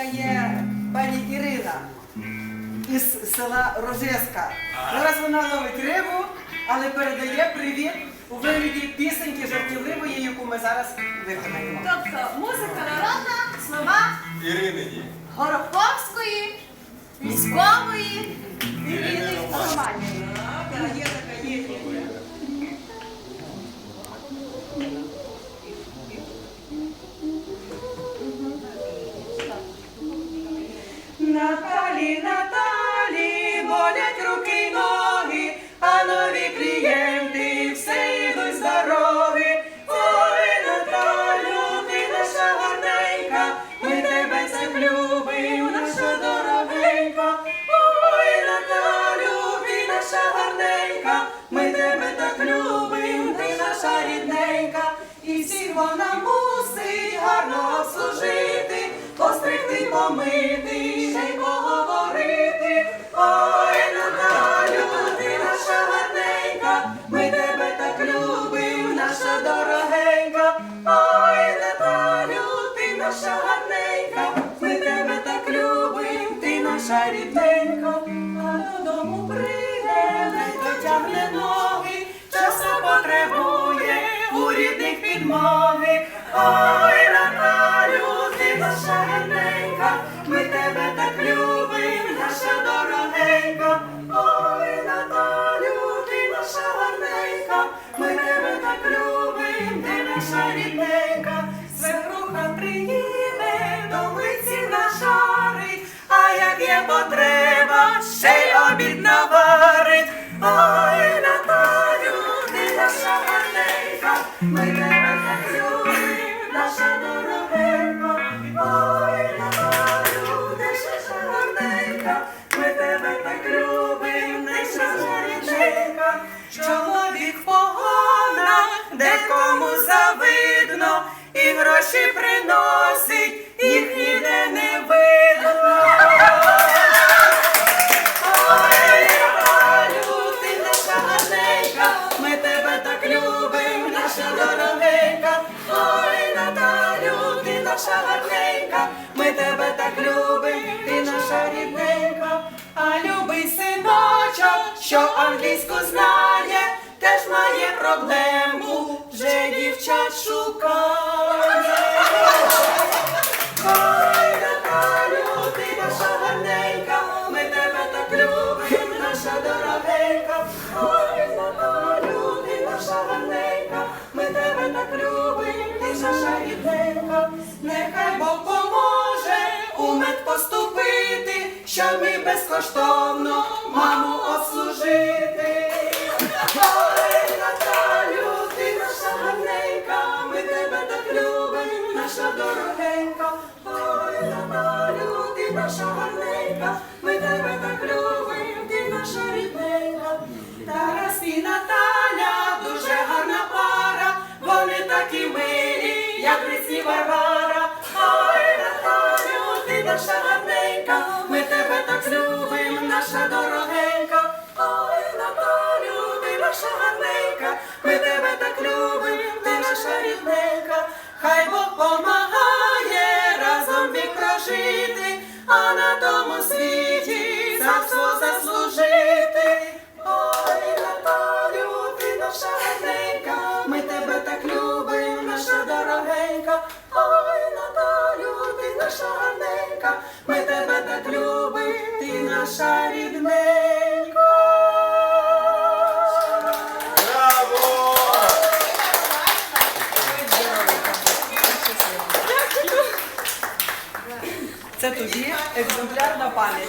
Є пані Ірина із села Рожеска. Зараз вона ловить рибу, але передає привіт у вигляді пісеньки жартівливої, яку ми зараз виконаємо. Тобто музика народна, слова Іринині. Гороховської, військової Ірини Наталі, Наталі, болять руки й ноги, а нові клієнти все йдуть здорові. Ой, Наталю, ти наша гарненька, ми тебе так любим, наша дорогенька. Ой, Наталю, ти наша гарненька, ми тебе так любим, ти наша рідненька, і всіх вона мусить гарно обслужити, постригти, помити, наша рідненька, а додому прийде, не дотягне ноги, часу потребує у рідних підмоги. Потреба, ще й обід наварить. Ой, Наталю, ти наша гарненька, ми тебе любим, наша дорогенька. Ой, Наталю, ти наша гарненька, ми тебе так любим, наша рідненька. Чоловік погона, декому завидно, і гроші приносить, їх ніде не видно. Наша гарненька, ми тебе так любим, ти наша рідненька. А любий синочок, що англійську знає, теж має проблему, вже дівчат шукає. Ой, Наталю, ти наша гарненька, ми тебе так любим, наша дорогенька. Ой, Наталю, у поступити, щоб ми безкоштовно маму обслужити. Ой, Наталю, ти наша гарненька, ми тебе так любим, наша дорогенька. Ой, Наталю, ти наша гарненька, наша гарненька, ми тебе так любим, наша дорогенька. Ой, Наталю, ти наша гарненька, ми тебе так любим, ти наша рідненька. Хай Бог помагає разом вік прожити, а на тому світі все заслужити. Ой, Наталю, ти наша гарненька, ми тебе так любим, наша дорогенька. Ой, Наталю, ти наша гарненька, ми тебе так любимо, ти наша рідненька. Браво! Це тобі екземпляр на пам'ять.